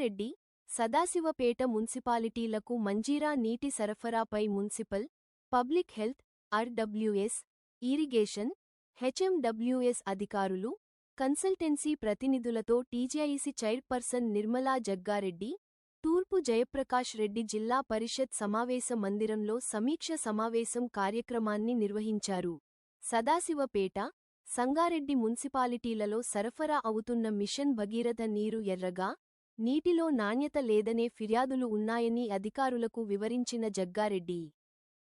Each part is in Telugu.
సంగారెడ్డి సదాశివపేట మున్సిపాలిటీలకు మంజీరా నీటి సరఫరాపై municipal public health RWS irrigation HMWS అధికారులు కన్సల్టెన్సీ ప్రతినిధులతో టీజీఐసి చైర్పర్సన్ నిర్మలా జగ్గారెడ్డి తూర్పు జయప్రకాష్ రెడ్డి జిల్లా పరిషత్ సమావేశ మందిరంలో సమీక్ష సమావేశం కార్యక్రమాన్ని నిర్వహించారు. సదాశివపేట సంగారెడ్డి మున్సిపాలిటీలలో సరఫరా అవుతున్న మిషన్ భగీరథ నీరు ఎర్రగా నీటిలో నాణ్యత లేదనే ఫిర్యాదులు ఉన్నాయని అధికారులకు వివరించిన జగ్గారెడ్డి.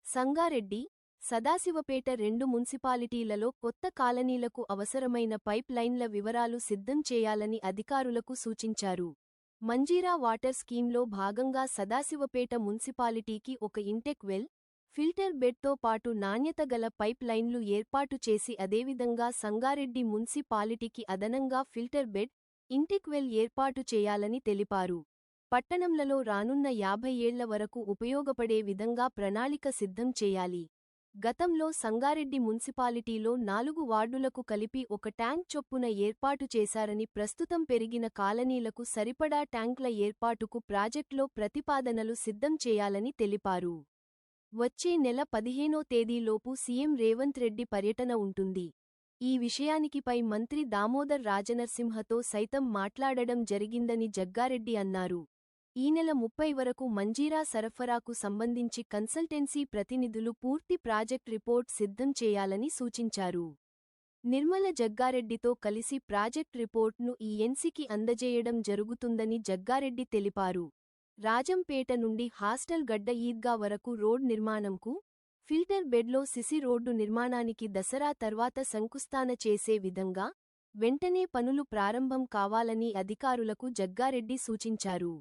సంగారెడ్డి సదాశివపేట రెండు మున్సిపాలిటీలలో కొత్త కాలనీలకు అవసరమైన పైప్ లైన్ల వివరాలు సిద్ధం చేయాలని అధికారులకు సూచించారు. మంజీరా వాటర్ స్కీంలో భాగంగా సదాశివపేట మున్సిపాలిటీకి ఒక ఇంటెక్ వెల్ ఫిల్టర్ బెడ్తో పాటు నాణ్యత గల పైప్ లైన్లు ఏర్పాటు చేసి అదేవిధంగా సంగారెడ్డి మున్సిపాలిటీకి అదనంగా ఫిల్టర్ బెడ్ ఇంటిక్వెల్ ఏర్పాటు చేయాలని తెలిపారు. పట్టణంలలో రానున్న యాభై ఏళ్ళ వరకు ఉపయోగపడే విధంగా ప్రణాళిక సిద్ధం చేయాలి. గతంలో సంగారెడ్డి మున్సిపాలిటీలో నాలుగు వార్డులకు కలిపి ఒక ట్యాంక్ చొప్పున ఏర్పాటు చేశారని ప్రస్తుతం పెరిగిన కాలనీలకు సరిపడా ట్యాంక్ల ఏర్పాటుకు ప్రాజెక్టులో ప్రతిపాదనలు సిద్ధం చేయాలని తెలిపారు. వచ్చే నెల పదిహేనో తేదీలోపు సీఎం రేవంత్ రెడ్డి పర్యటన ఉంటుంది. ఈ విషయానికిపై మంత్రి దామోదర్ రాజనరసింహతో సైతం మాట్లాడడం జరిగిందని జగ్గారెడ్డి అన్నారు. ఈ నెల ముప్పై వరకు మంజీరా సరఫరాకు సంబంధించి కన్సల్టెన్సీ ప్రతినిధులు పూర్తి ప్రాజెక్ట్ రిపోర్ట్ సిద్ధం చేయాలని సూచించారు. నిర్మల జగ్గారెడ్డితో కలిసి ప్రాజెక్ట్ రిపోర్ట్ను ఈ ఎన్సీకి అందజేయడం జరుగుతుందని జగ్గారెడ్డి తెలిపారు. రాజంపేట నుండి హాస్టల్ గడ్డ ఈద్గా వరకు రోడ్ నిర్మాణంకు ఫిల్టర్ బెడ్లో సిసి రోడ్డు నిర్మాణానికి దసరా తర్వాత శంకుస్థాన చేసే విధంగా వెంటనే పనులు ప్రారంభం కావాలని అధికారులకు జగ్గారెడ్డి సూచించారు.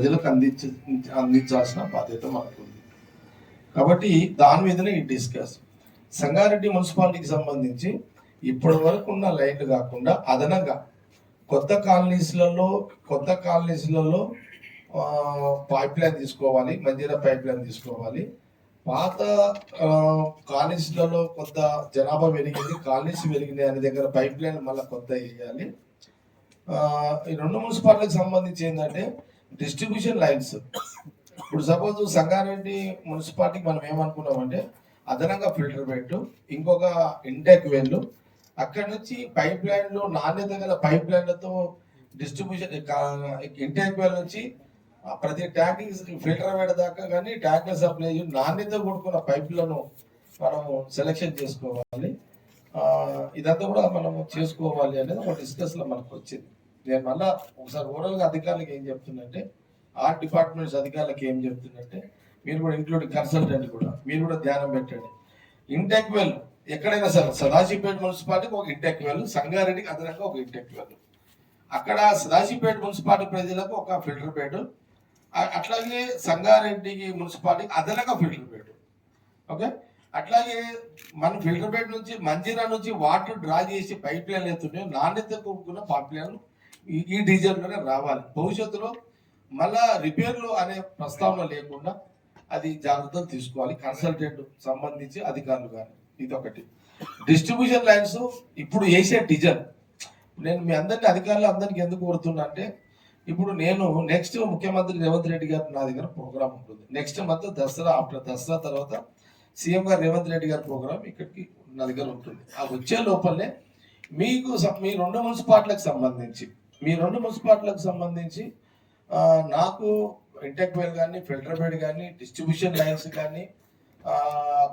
ప్రజలకు అందించ అందించాల్సిన బాధ్యత మనకు ఉంది కాబట్టి దాని మీదనే ఈ డిస్కస్. సంగారెడ్డి మున్సిపాలిటీకి సంబంధించి ఇప్పటి వరకు ఉన్న లైన్లు కాకుండా అదనంగా కొత్త కాలనీస్లలో కొత్త కాలనీస్లలో పైప్ లైన్ తీసుకోవాలి మంజీరా పైప్ లైన్ తీసుకోవాలి. పాత కాలనీస్లలో కొంత జనాభా పెరిగింది కాలనీస్ పెరిగినాయి అనే దగ్గర పైప్ లైన్ మళ్ళీ కొత్త వేయాలి. ఈ రెండు మున్సిపాలిటీకి సంబంధించి ఏంటంటే డిస్ట్రిబ్యూషన్ లైన్స్. ఇప్పుడు సపోజ్ సంగారెడ్డి మున్సిపాలిటీకి మనం ఏమనుకున్నామంటే అదనంగా ఫిల్టర్ పెట్టు ఇంకొక ఇంటెక్ వెళ్ళు అక్కడ నుంచి పైప్ లైన్లు నాణ్యత గల పైప్ లైన్లతో డిస్ట్రిబ్యూషన్ ఇంటెక్ వెల్ నుంచి ప్రతి ట్యాంక్ ఫిల్టర్ పెట్టదాకా కానీ ట్యాంకర్ సప్లై నాణ్యత కూడుకున్న పైపులను మనము సెలెక్షన్ చేసుకోవాలి. ఇదంతా కూడా మనము చేసుకోవాలి అనేది ఒక డిస్కస్లో మనకు వచ్చింది నేను మళ్ళా ఒకసారి ఓవరాల్గా అధికారులకు ఏం చెప్తున్నంటే ఆర్ట్ డిపార్ట్మెంట్స్ అధికారులకు ఏం చెప్తున్నంటే మీరు కూడా ఇంక్లూడింగ్ కన్సల్టెంట్ కూడా మీరు కూడా ధ్యానం పెట్టండి. ఇంటెక్ వెల్ ఎక్కడైనా సరే సదాశివపేట మున్సిపాలిటీకి ఒక ఇంటెక్ వెల్ సంగారెడ్డికి అదనంగా ఒక ఇంటెక్ వెల్ అక్కడ సదాశివపేట మున్సిపాలిటీ ప్రజలకు ఒక ఫిల్టర్ పేట అట్లాగే సంగారెడ్డికి మున్సిపాలిటీకి అదనంగా ఫిల్టర్ పేట ఓకే? అట్లాగే మన ఫిల్టర్ బెడ్ నుంచి మంజీరా నుంచి వాటర్ డ్రా చేసి పైప్ లైన్ ఎత్తున్నాయి నాణ్యత కూడుకున్న పైప్ లైన్ ఈ- ఈ రావాలి. భవిష్యత్తులో మళ్ళా రిపేర్లు అనే ప్రస్తావన లేకుండా అది జాగ్రత్తలు తీసుకోవాలి. కన్సల్టెంట్ సంబంధించి అధికారులు కానీ ఇది ఒకటి. డిస్ట్రిబ్యూషన్ లైన్స్ ఇప్పుడు వేసే డిజైన్. నేను మీ అందరిని అధికారులు అందరికీ ఎందుకు కోరుతున్నా అంటే ఇప్పుడు నేను నెక్స్ట్ ముఖ్యమంత్రి రేవంత్ రెడ్డి గారు నా దగ్గర ప్రోగ్రామ్ ఉంటుంది. Next month Dasara after Dasara తర్వాత సీఎం గారు రేవంత్ రెడ్డి గారి ప్రోగ్రామ్ ఇక్కడికి నా దగ్గర ఉంటుంది. ఆ వచ్చే లోపలనే మీకు మీ రెండు మున్సిపాలిటీలకు సంబంధించి మీ రెండు మున్సిపాలిటీలకు సంబంధించి నాకు ఇంటెక్ వెల్ కానీ ఫిల్టర్ బెడ్ కానీ డిస్ట్రిబ్యూషన్ లైన్స్ కానీ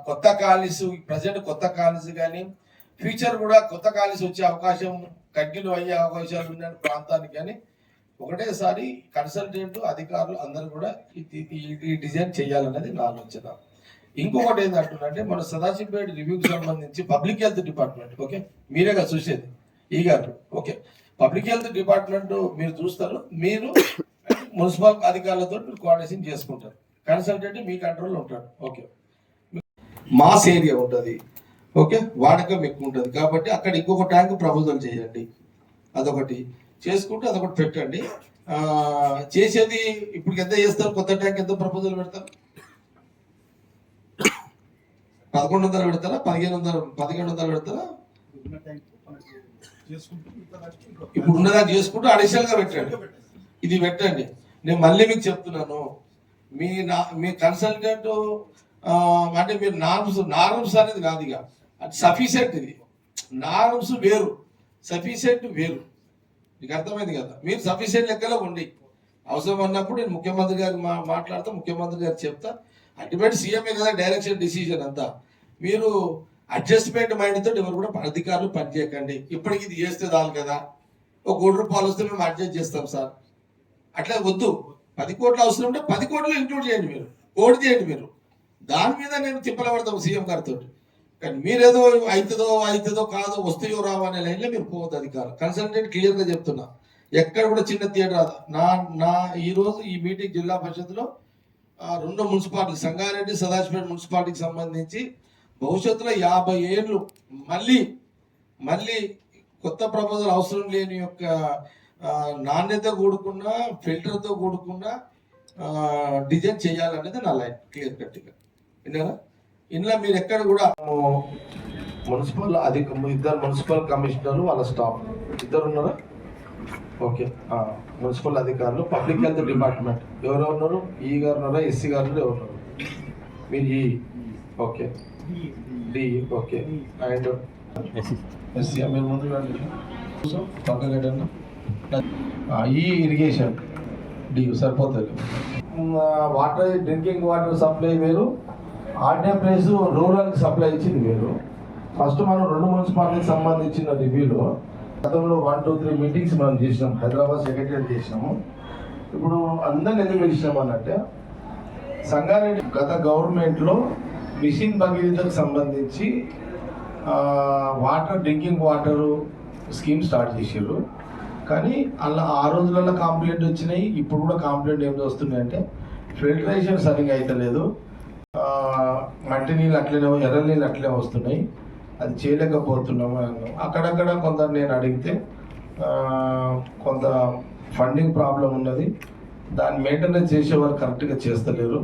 కొత్త కాలనీస్ ప్రజెంట్ కొత్త కాలనీస్ కానీ ఫ్యూచర్ కూడా కొత్త కాలనీస్ వచ్చే అవకాశం కంటిన్యూ అయ్యే అవకాశాలు ఉన్న ప్రాంతానికి కానీ ఒకటేసారి కన్సల్టెంట్ అధికారులు అందరూ కూడా ఈ- డిజైన్ చేయాలన్నది నా ఆలోచన. ఇంకొకటి ఏంటంటే మన సదాశివపేట రివ్యూకి సంబంధించి పబ్లిక్ హెల్త్ డిపార్ట్మెంట్ ఓకే? మీరేగా చూసేది ఈ గారు ఓకే? పబ్లిక్ హెల్త్ డిపార్ట్మెంట్ మీరు చూస్తారు మీరు మున్సిపల్ అధికారులతో మీరు కోఆర్డినేషన్ చేసుకుంటారు. కన్సల్టెంట్ మీ కంట్రోల్లో ఉంటాడు. ఓకే. మాస్ ఏరియా ఉంటుంది. ఓకే? వాడకం ఎక్కువ ఉంటుంది. కాబట్టి అక్కడ ఇంకొక ట్యాంక్ ప్రపోజల్ చేయండి. అదొకటి. చేసుకుంటే అదొకటి పెట్టండి. చేసేది ఇప్పుడు ఎంత చేస్తారు? కొత్త ట్యాంక్ ఎంత ప్రపోజల్ పెడతారు? పదకొండు వందలు పెడతారా? పదిహేను వందలు పదిహేడు వందలు పెడతారా? ఇప్పుడు ఉన్నదా చేసుకుంటూ అడిషనల్గా పెట్టండి. ఇది పెట్టండి. నేను మళ్ళీ మీకు చెప్తున్నాను. మీ నా మీ కన్సల్టెంట్ అంటే మీరు నార్మ్స్ నార్మ్స్ అనేది కాదు ఇక. అది సఫిషియెంట్ ఇది. నార్మ్స్ వేరు. సఫిషియెంట్ వేరు. మీకు అర్థమైంది కదా? మీరు సఫిషియెంట్ లెక్కలో ఉండి. అవసరం అన్నప్పుడు నేను ముఖ్యమంత్రి గారికి మా మాట్లాడతా ముఖ్యమంత్రి గారికి చెప్తా. అల్టిమేట్ సీఎంఏ కదా డైరెక్షన్ డిసిజన్ అంతా. మీరు అడ్జస్ట్మెంట్ మైండ్ తోటి ఎవరు కూడా అధికారులు పనిచేయకండి ఇప్పటికి ఇది చేస్తే చాలు కదా. ఒక కోటి రూపాయలు వస్తే మేము అడ్జస్ట్ చేస్తాం సార్. అట్లా వద్దు. పది కోట్లు అవసరం ఉంటే పది కోట్లు ఇంక్లూడ్ చేయండి మీరు. కోటి చేయండి మీరు. దాని మీద నేను తిప్పల పడతాం సీఎం గారితో కానీ మీరేదో అవుతుందో అవుతుందో కాదో వస్తాయో రావో అనే లైన్లో మీరు పోవద్దు అధికారం కన్సల్టెంట్ క్లియర్గా చెప్తున్నా. ఎక్కడ కూడా చిన్న థియేటర్ రాదు. నా నా ఈరోజు ఈ మీటింగ్ జిల్లా పరిషత్లో రెండు మున్సిపాలిటీ సంగారెడ్డి సదాశివపేట మున్సిపాలిటీకి సంబంధించి భవిష్యత్తులో యాభై ఏళ్ళు మళ్ళీ మళ్ళీ కొత్త ప్రపోజల్ అవసరం లేని యొక్క నాణ్యత కూడుకున్న ఫిల్టర్తో కూడుకున్న డిజైన్ చేయాలనేది నా లైన్. క్లియర్ కట్గా. విన్నారా? ఇందులో మీరు ఎక్కడ కూడా మున్సిపల్ అధిక ఇద్దరు మున్సిపల్ కమిషనర్లు వాళ్ళ స్టాఫ్. ఇద్దరు ఉన్నారా? ఓకే. మున్సిపల్ అధికారులు పబ్లిక్ హెల్త్ డిపార్ట్మెంట్. ఎవరు ఉన్నారు? ఈ గారు ఉన్నారా? ఎస్సీ గారు ఎవరు ఉన్నారు? మీరు ఈ. Okay. D okay and SC మీరు ముందు పెట్టండి. ఆ, ఈ ఇరిగేషన్ డి సరిపోతుంది. వాటర్ డ్రింకింగ్ వాటర్ సప్లై వేరు. ఆర్డే ప్లేస్ రూరల్కి సప్లై ఇచ్చింది వేరు. ఫస్ట్ మనం రెండు మున్సిపాలిటీకి సంబంధించిన రివ్యూలో గతంలో వన్ టూ త్రీ మీటింగ్స్ మనం చేసినాం. హైదరాబాద్ సెక్రటరీ చేసినాము. ఇప్పుడు అందరిని ఎందుకు పిలిచినాం అన్నట్టే సంగారెడ్డి గత గవర్నమెంట్లో మిషన్ భగీరథకు సంబంధించి water drinking water scheme start చేసారు కానీ అలా ఆ రోజులలో కంప్లైంట్ వచ్చినాయి ఇప్పుడు కూడా కంప్లైంట్ ఏం వస్తున్నాయి అంటే ఫిల్టరేషన్ సరిగా అవుతలేదు మట్టి నీళ్ళు అట్లనే ఎర్ర నీళ్ళు అట్లనే వస్తున్నాయి. అది చేయలేకపోతున్నాము. అన్నాం అక్కడక్కడ కొంత నేను అడిగితే కొంత ఫండింగ్ ప్రాబ్లం ఉన్నది. దాన్ని మెయింటెనెన్స్ చేసేవారు కరెక్ట్గా చేస్తలేరు.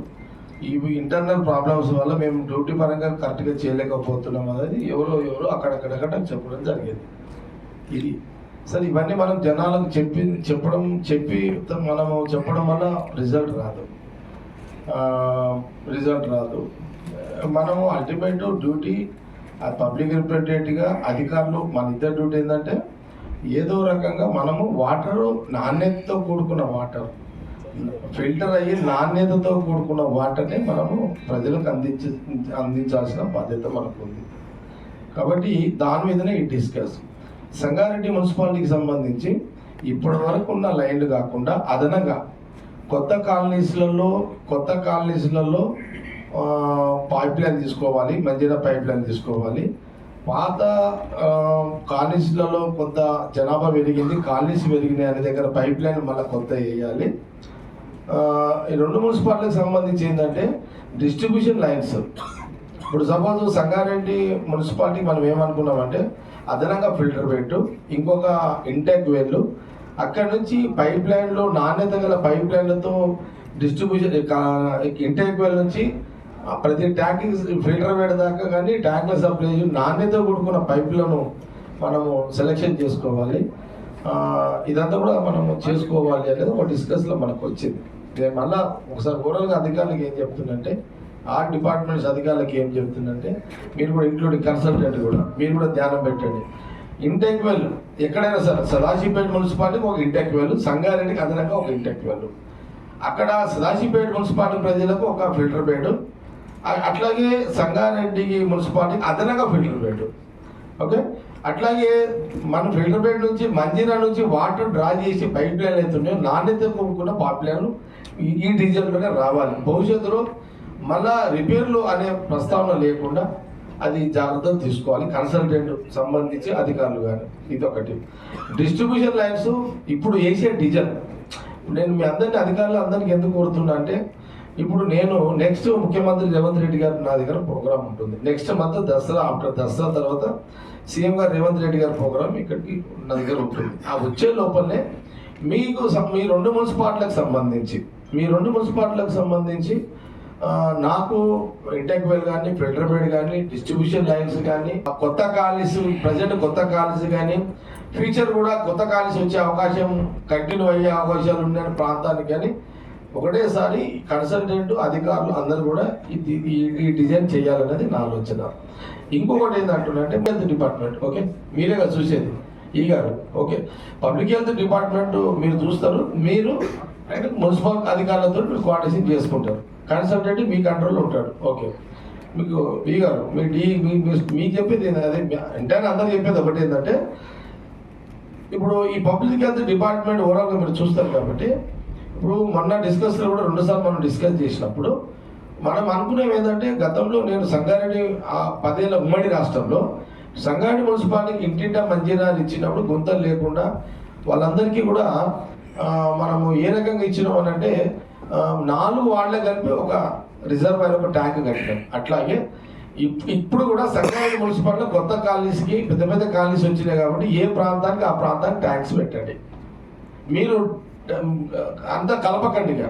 ఇవి ఇంటర్నల్ ప్రాబ్లమ్స్ వల్ల మేము డ్యూటీ పరంగా కరెక్ట్గా చేయలేకపోతున్నాం. అనేది ఎవరో ఎవరో అక్కడక్కడక్కడ చెప్పడం జరిగేది. ఇది. సరే ఇవన్నీ మనం జనాలకు చెప్పి చెప్పడం చెప్పి మనము చెప్పడం వల్ల రిజల్ట్ రాదు. రిజల్ట్ రాదు. మనము అల్టిమేట్ డ్యూటీ పబ్లిక్ రిప్రజెంటేటివ్గా అధికారులు మన ఇద్దరు డ్యూటీ ఏంటంటే ఏదో రకంగా మనము వాటర్ నాణ్యతతో కూడుకున్న వాటర్ ఫిల్టర్ అయ్యి నాణ్యతతో కూడుకున్న వాటర్ని మనము ప్రజలకు అందించ అందించాల్సిన బాధ్యత మనకు ఉంది. కాబట్టి దాని మీదనే ఈ డిస్కస్. సంగారెడ్డి మున్సిపాలిటీకి సంబంధించి ఇప్పటి వరకు ఉన్న లైన్లు కాకుండా అదనంగా కొత్త కాలనీస్లలో కొత్త కాలనీస్లలో పైప్ లైన్ తీసుకోవాలి మంజీరా పైప్ లైన్ తీసుకోవాలి. పాత కాలనీస్లలో కొంత జనాభా పెరిగింది కాలనీస్ పెరిగినాయి అనే దగ్గర పైప్ లైన్ మళ్ళీ కొత్త వేయాలి. ఈ రెండు మున్సిపాలిటీకి సంబంధించి ఏంటంటే డిస్ట్రిబ్యూషన్ లైన్స్. ఇప్పుడు సపోజ్ సంగారెడ్డి మున్సిపాలిటీ మనం ఏమనుకున్నామంటే అదనంగా ఫిల్టర్ పెట్టు ఇంకొక ఇంటెక్ వెళ్ళు. అక్కడ నుంచి పైప్ లైన్లో నాణ్యత గల పైప్ లైన్లతో డిస్ట్రిబ్యూషన్ ఇంటెక్ వెల్ నుంచి ప్రతి ట్యాంక్ ఫిల్టర్ వేడ దాకా కానీ ట్యాంక్ల సప్లై నాణ్యత కూడుకున్న పైపులను మనము సెలెక్షన్ చేసుకోవాలి. ఇదంతా కూడా మనము చేసుకోవాలి అనేది ఒక డిస్కస్లో మనకు వచ్చింది. నేను మళ్ళా ఒకసారి ఓవరాల్గా అధికారులకు ఏం చెప్తుందంటే ఆ డిపార్ట్మెంట్స్ అధికారులకు ఏం చెప్తుందంటే మీరు కూడా ఇంక్లూడింగ్ కన్సల్టెంట్ కూడా మీరు కూడా ధ్యానం పెట్టండి. ఇంటెక్ వెల్ ఎక్కడైనా సరే సదాశివపేట మున్సిపాలిటీకి ఒక ఇంటెక్ వెల్ సంగారెడ్డికి అదనంగా ఒక ఇంటెక్ వెల్ అక్కడ సదాశివపేట మున్సిపాలిటీ ప్రజలకు ఒక ఫిల్టర్ బెడ్ అట్లాగే సంగారెడ్డి మున్సిపాలిటీకి అదనంగా ఫిల్టర్ బెడ్. ఓకే? అట్లాగే మన ఫిల్టర్ బెడ్ నుంచి మంజీరా నుంచి వాటర్ డ్రా చేసి పైప్ లైన్ అవుతున్నాయో నాణ్యత కూడుకున్న పైప్ లైన్లు ఈ- ఈ డీజిల్లోనే రావాలి. భవిష్యత్తులో మళ్ళా రిపేర్లు అనే ప్రస్తావన లేకుండా అది జాగ్రత్తలు తీసుకోవాలి. కన్సల్టెంట్ సంబంధించి అధికారులు కానీ ఇది ఒకటి డిస్ట్రిబ్యూషన్ లైన్స్ ఇప్పుడు వేసే డీజిల్ నేను మీ అందరినీ అధికారులు అందరికి ఎందుకు కోరుతున్నా అంటే ఇప్పుడు నేను నెక్స్ట్ ముఖ్యమంత్రి రేవంత్ రెడ్డి గారు నా దగ్గర ప్రోగ్రామ్ ఉంటుంది. Next month Dasara after Dasara తర్వాత సీఎం గారు రేవంత్ రెడ్డి గారి ప్రోగ్రామ్ ఇక్కడికి నా దగ్గర ఉంటుంది. ఆ వచ్చే లోపలనే మీకు మీ రెండు మున్సిపాలిటీలకు సంబంధించి మీ రెండు మున్సిపాలిటీలకు సంబంధించి నాకు ఇంటెక్ వెల్ కానీ ఫిల్టర్ కానీ డిస్ట్రిబ్యూషన్ లైన్స్ కానీ కొత్త కాలేజ్ ప్రజెంట్ కొత్త కాలేజ్ కానీ ఫ్యూచర్ కూడా కొత్త కాలేజ్ వచ్చే అవకాశం కంటిన్యూ అయ్యే అవకాశాలు ఉన్న ప్రాంతానికి కానీ ఒకటేసారి కన్సల్టెంట్ అధికారులు అందరూ కూడా ఇది ఈ- ఈ డిజైన్ చేయాలన్నది నా ఆలోచన. ఇంకొకటి ఏంటంటున్నంటే హెల్త్ డిపార్ట్మెంట్ ఓకే? మీరే కదా చూసేది ఈ గారు ఓకే? పబ్లిక్ హెల్త్ డిపార్ట్మెంట్ మీరు చూస్తారు మీరు అంటే మున్సిపల్ అధికారులతో మీరు కోఆర్డినేషన్ చేసుకుంటారు. కన్సల్టెంట్ మీ కంట్రోల్లో ఉంటాడు. ఓకే. మీకు మీ గారు మీ డీ మీ- మీకు చెప్పేది అదే అంటే అందరూ చెప్పేది ఒకటి ఏంటంటే ఇప్పుడు ఈ పబ్లిక్ హెల్త్ డిపార్ట్మెంట్ ఓవరాల్గా మీరు చూస్తారు కాబట్టి ఇప్పుడు మొన్న డిస్కస్లో కూడా రెండుసార్లు మనం డిస్కస్ చేసినప్పుడు మనం అనుకునేవి ఏంటంటే గతంలో నేను సంగారెడ్డి ఆ పదేళ్ళ ఉమ్మడి రాష్ట్రంలో సంగారెడ్డి మున్సిపాలిటీకి ఇంటింటా మంజీరాలు ఇచ్చినప్పుడు గుంతలు లేకుండా వాళ్ళందరికీ కూడా మనము ఏ రకంగా ఇచ్చినాం అని అంటే నాలుగు వాళ్ళ కలిపి ఒక రిజర్వాయర్ ఒక ట్యాంక్ కట్టినాం. అట్లాగే ఇప్- ఇప్పుడు కూడా సంగారెడ్డి మున్సిపాలిటీ కొత్త కాలనీస్కి పెద్ద పెద్ద కాలనీస్ వచ్చినాయి కాబట్టి ఏ ప్రాంతానికి ఆ ప్రాంతానికి ట్యాంక్స్ పెట్టండి. మీరు అంత కలపకండి ఇక.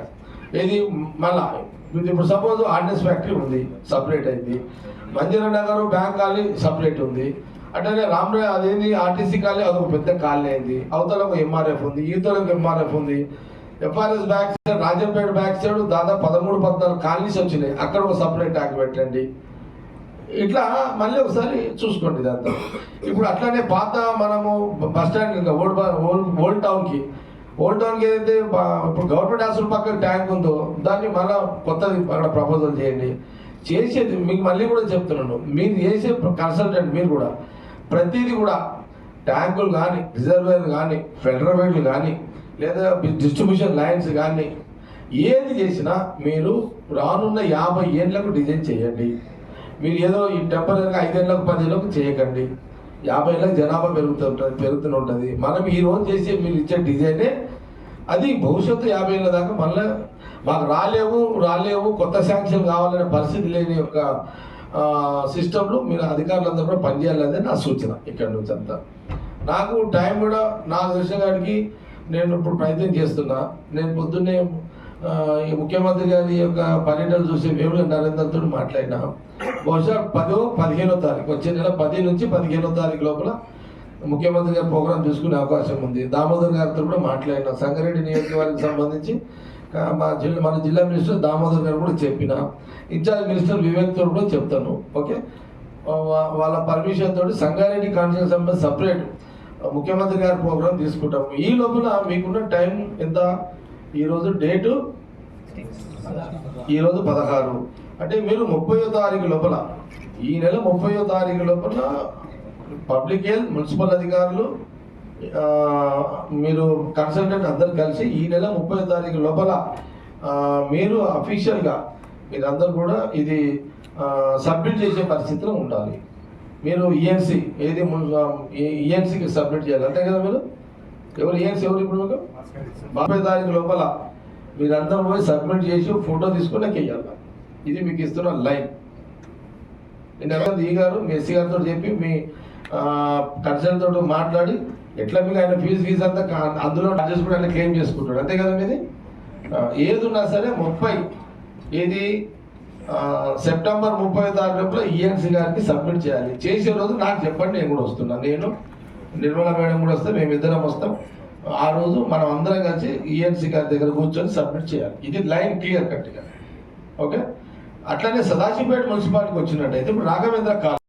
ఇది మళ్ళా ఇప్పుడు సపోజ్ ఆర్డినెన్స్ ఫ్యాక్టరీ ఉంది సపరేట్ అయింది. Manjira Nagar bank colony separate ఉంది. అంటే రామరాయ్ అదేంది? RTC colony? అదొక పెద్ద కాలనీ అయింది. అవతల ఒక ఎంఆర్ఎఫ్ ఉంది. ఈతల ఒక ఎంఆర్ఎఫ్ ఉంది. FRS back side Rajampet back side దాదాపు పదమూడు పద్నాలుగు కాలనీస్ వచ్చినాయి. అక్కడ ఒక సపరేట్ ట్యాంక్ పెట్టండి. ఇట్లా మళ్ళీ ఒకసారి చూసుకోండి ఇదంతా. ఇప్పుడు అట్లానే పాత మనము బస్ స్టాండ్ ఇంకా ఓల్డ్ ఓల్డ్ ఓల్డ్ టౌన్కి ఓల్డ్ టౌన్కి ఏదైతే ఇప్పుడు గవర్నమెంట్ హాస్పిటల్ పక్కన ట్యాంక్ ఉందో దాన్ని మళ్ళీ కొత్తది అక్కడ ప్రపోజల్ చేయండి. చేసేది మీకు మళ్ళీ కూడా చెప్తున్నాను. మీరు చేసే కన్సల్టెంట్ మీరు కూడా. ప్రతిదీ కూడా ట్యాంకులు కానీ రిజర్వేర్లు కానీ ఫెడరల్ కానీ లేదా డిస్ట్రిబ్యూషన్ లైన్స్ కానీ ఏది చేసినా మీరు రానున్న యాభై ఏళ్ళకు డిజైన్ చేయండి. మీరు ఏదో ఈ టెంపరీగా ఐదేళ్ళకు పదేళ్ళకు చేయకండి. యాభై ఏళ్ళకి జనాభా పెరుగుతుంటుంది పెరుగుతూనే ఉంటుంది మనం ఈ రోజు చేసే మీరు ఇచ్చే డిజైనే అది భవిష్యత్తు యాభై ఏళ్ళ దాకా మళ్ళీ మాకు రాలేవు రాలేవు కొత్త శాంక్షన్ కావాలనే పరిస్థితి లేని యొక్క సిస్టంలో మీరు అధికారులందరూ కూడా పనిచేయాలనేది నా సూచన ఇక్కడ నుంచి అంతా. నాకు టైం కూడా నా దృష్టి గారికి నేను ఇప్పుడు ప్రయత్నం చేస్తున్నా. నేను పొద్దున్నే ఈ ముఖ్యమంత్రి గారి యొక్క పర్యటన చూసి వేముల నరేంద్రతో మాట్లాడినా. బహుశా పదో పదిహేనో తారీఖు వచ్చే నెల పది నుంచి పదిహేనో తారీఖు లోపల ముఖ్యమంత్రి గారి ప్రోగ్రాం తీసుకునే అవకాశం ఉంది. దామోదర్ గారితో కూడా మాట్లాడినా. సంగారెడ్డి నియోజకవర్గానికి సంబంధించి మా జిల్లా మన జిల్లా మినిస్టర్ దామోదర్ గారు కూడా చెప్పిన ఇన్ఛార్జ్ మినిస్టర్ వివేక్ తోడు కూడా చెప్తాను ఓకే? వా- వాళ్ళ పర్మిషన్ తోటి సంగారెడ్డి కాన్స్టిట్యూషన్ సంబంధించి సపరేట్ ముఖ్యమంత్రి గారి ప్రోగ్రాం తీసుకుంటాం ఈ లోపల మీకున్న టైం ఎంత? ఈరోజు డేటు? ఈరోజు పదహారు. అంటే మీరు ముప్పయో తారీఖు లోపల ఈ నెల ముప్పయో తారీఖు లోపల పబ్లిక్ హెల్త్ మున్సిపల్ అధికారులు మీరు కన్సల్టెంట్ అందరు కలిసి ఈ నెల ముప్పై తారీఖు లోపల మీరు అఫీషియల్గా మీరందరూ కూడా ఇది సబ్మిట్ చేసే పరిస్థితిలో ఉండాలి. మీరు ఈఎన్సీ ఏది ఈఎన్సీకి సబ్మిట్ చేయాలి. అంతే కదా మీరు? ఎవరు ఈఎన్సీ ఎవరు ఇప్పుడు మీకు? ముప్పై తారీఖు లోపల మీరందరూ పోయి సబ్మిట్ చేసి ఫోటో తీసుకుని నాకు వెయ్యాలి ఇది మీకు ఇస్తున్న లైన్. నేను ఎవరు ఈ గారు మీ ఎస్సీ గారితో చెప్పి మీ కన్సర్న్ తోటి మాట్లాడి ఎట్లా మీకు ఆయన ఫీజు ఫీజు అంతా కా- అందులో చార్జెస్ కూడా ఆయన క్లెయిమ్ చేసుకుంటాడు. అంతే కదా మీది? ఏది ఉన్నా సరే ముప్పై. ఇది సెప్టెంబర్ ముప్పై తారీఖులో ఈఎన్సీ గారికి సబ్మిట్ చేయాలి. చేసే రోజు నాకు చెప్పండి నేను కూడా వస్తున్నాను నేను నిర్మలా మేడం కూడా వస్తే మేమిద్దరం వస్తాం. ఆ రోజు మనం అందరం కలిసి ఈఎన్సీ గారి దగ్గర కూర్చొని సబ్మిట్ చేయాలి. ఇది లైన్ క్లియర్ కట్గా. ఓకే? అట్లానే సదాశివపేట మున్సిపాలిటీకి వచ్చినట్టయితే ఇప్పుడు రాఘవేంద్ర కాలనీ